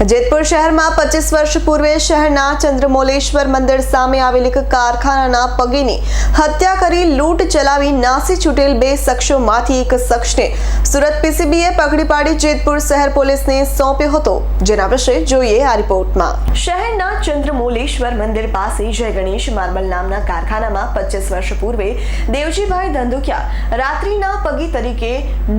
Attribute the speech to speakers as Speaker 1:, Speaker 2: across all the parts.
Speaker 1: જેતપુર શહેરમાં પચીસ વર્ષ પૂર્વે શહેરના ચંદ્રમૌલેશ્વર મંદિર સામે આવેલ એક કારખાનાના પગીની હત્યા કરી લૂંટ ચલાવી નાસી છૂટેલ બે શખ્સોમાંથી એક શખ્સને સુરત પીસીબીએ પકડી પાડી જેતપુર શહેર પોલીસને સોંપ્યો હતો. જેના વિશે જોઈએ આ રિપોર્ટમાં. શહેરના ચંદ્રમૌલેશ્વર મંદિર પાસે જય ગણેશ માર્બલ નામના કારખાનામાં પચીસ વર્ષ પૂર્વે દેવજીભાઈ ધંધુકિયા રાત્રિના પગી તરીકે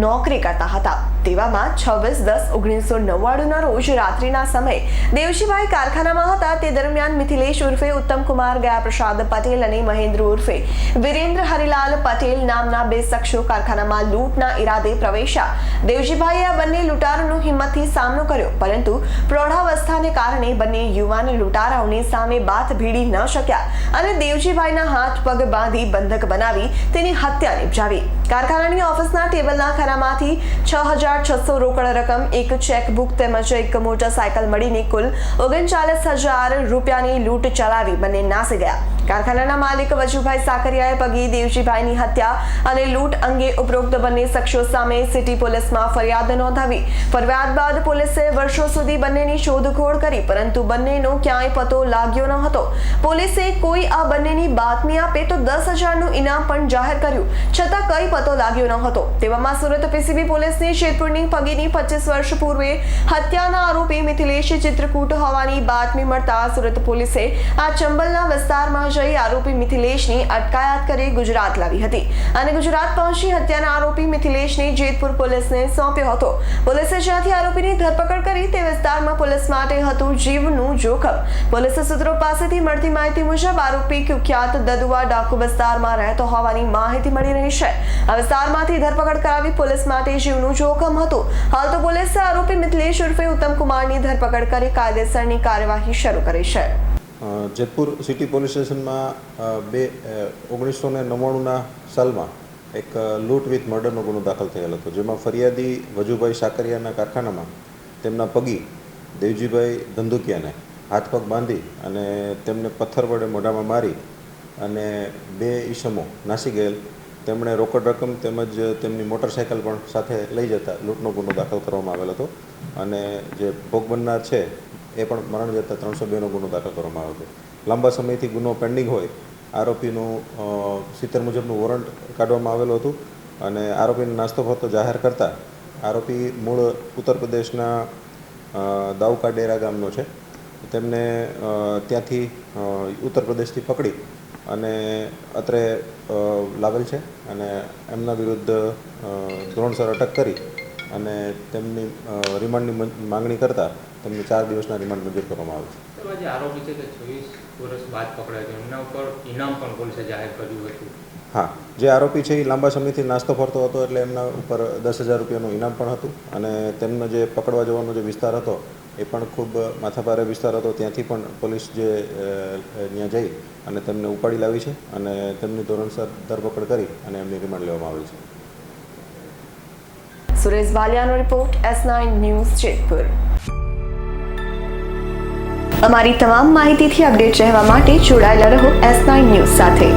Speaker 1: નોકરી કરતા હતા. તેવામાં છવ્વીસ દસ ઓગણીસો નવ્વાણુંના રોજ રાત્રિના સમયે દેવજીભાઈ કારખાનામાં હતા. તે દરમિયાન મિથિલેશ ઉર્ફે ઉત્તમકુમાર પ્રસાદ પટેલ અને મહેન્દ્ર ઉર્ફે વિરેન્દ્ર હરિલાલ પટેલ નામના બે શખ્સો કારખાનામાં લૂંટના ઈરાદે પ્રવેશ્યા. દેવજીભાઈએ આ બંને લૂંટારોનો હિંમતથી સામનો કર્યો, પરંતુ પ્રૌઢાવસ્થાને કારણે બંને યુવાન લૂંટારાઓની સામે બાથ ભીડી ન શક્યા અને દેવજીભાઈના હાથ પગ બાંધી બંધક બનાવી તેની હત્યા નિપજાવી. કારખાનાની ઓફિસના ટેબલના ખરામાંથી છ હજાર છસો રોકડ રકમ, એક ચેકબુક તેમજ એક મોટરસાયકલ મળીને કુલ ઓગણચાલીસ હજાર રૂપિયાની લૂંટ ચલાવી બંને નાસી ગયા. કારખાનાના માલિક વજુભાઈ સાકરિયાએ પગી દેવજીભાઈની હત્યા અને લૂંટ અંગે ઉપરોક્ત બંને શખ્સો સામે સિટી પોલીસમાં ફરિયાદ નોંધાવી. ફરિયાદ બાદ પોલીસે વર્ષો સુધી બંનેની શોધખોળ કરી, પરંતુ બંનેનો ક્યાંય પતો લાગ્યો ન હતો. પોલીસે કોઈ આ બંનેની બાતમી આપે તો દસ હજારનું ઇનામ પણ જાહેર કર્યું, છતાં કઈ પતો લાગ્યો ન હતો. તેવામાં સુરત પીસીબી પોલીસની જેતપુરની પગીની પચીસ વર્ષ પૂર્વે હત્યાના આરોપી મિથિલેશ ચિત્રકૂટ હોવાની બાતમી મળતા સુરત પોલીસે આ ચંબલના વિસ્તારમાં જઈ આરોપી મિથિલેશની અટકાયત કરી ગુજરાત લાવી હતી. અને ગુજરાત પહોંચી હત્યાના આરોપી મિથિલેશને જેતપુર પોલીસને સોંપ્યો હતો. પોલીસે જ્યાંથી આરોપીની ધરપકડ કરી તે વિસ્તારમાં પોલીસ માટે હતું જીવનું જોખમ. પોલીસે સૂત્રો પાસેથી મળતી માહિતી મુજબ આરોપી કુખ્યાત દદુઆ ડાકુ વિસ્તારમાં રહેતો હોવાની માહિતી મળી રહી છે. આ વિસ્તારમાંથી ધરપકડ કરાવી પોલીસ માટે જીવનું જોખમ હતું. હાલ તો પોલીસે આરોપી મિથલેશ ઉર્ફે ઉત્તમ કુમારની ધરપકડ કરી કાયદેસરની કાર્યવાહી શરૂ કરી છે.
Speaker 2: જેતપુર સિટી પોલીસ સ્ટેશનમાં બે ઓગણીસો ને નવ્વાણુંના સાલમાં એક લૂંટ વિથ મર્ડરનો ગુનો દાખલ થયેલ હતો. જેમાં ફરિયાદી વજુભાઈ સાકરિયાના કારખાનામાં તેમના પગી દેવજીભાઈ ધંધુકિયાને હાથ પગ બાંધી અને તેમને પથ્થર વડે મોઢામાં મારી અને બે ઈસમો નાસી ગયેલ તેમણે રોકડ રકમ તેમજ તેમની મોટરસાયકલ પણ સાથે લઈ જતા લૂંટનો ગુનો દાખલ કરવામાં આવેલ હતો અને જે ભોગ બનનાર છે એ પણ મરણ જતા ત્રણસો બેનો ગુનો દાખલ કરવામાં આવ્યો હતો. લાંબા સમયથી ગુનો પેન્ડિંગ હોય આરોપીનું સિત્તેર મુજબનું વોરંટ કાઢવામાં આવેલું હતું અને આરોપીને નાસ્તો ફરતો જાહેર કરતા આરોપી મૂળ ઉત્તર પ્રદેશના દાઉકા ડેરા ગામનો છે. તેમને ત્યાંથી ઉત્તર પ્રદેશથી પકડી અને અત્રે લાવેલ છે અને એમના વિરુદ્ધ ધોરણસર અટક કરી અને તેમની રિમાન્ડની માંગણી કરતાં તેમને ચાર દિવસના રિમાન્ડ મંજૂર કરવામાં આવે છે.
Speaker 3: આરોપી છે તે છવ્વીસ વર્ષ બાદ પકડાયો છે. એમના ઉપર ઇનામ પણ પોલીસે જાહેર કર્યું હતું.
Speaker 2: હા, જે આરોપી છે એ લાંબા સમયથી નાસ્તો ફરતો હતો એટલે એમના ઉપર દસ હજાર રૂપિયાનું ઇનામ પણ હતું અને તેમનો જે પકડવા જવાનો જે વિસ્તાર હતો એ પણ ખૂબ માથાભારે વિસ્તાર હતો. ત્યાંથી પણ પોલીસ જે ત્યાં જઈ અને તેમને ઉપાડી લાવી છે અને તેમની ધોરણસર ધરપકડ કરી અને એમની રિમાન્ડ લેવામાં આવી છે.
Speaker 1: Suresh વાલિયાનો report S nine news Jetpur. અમારી તમામ માહિતીથી અપડેટ રહેવા માટે જોડાયેલા રહો એસ નાઇન ન્યૂઝ સાથે.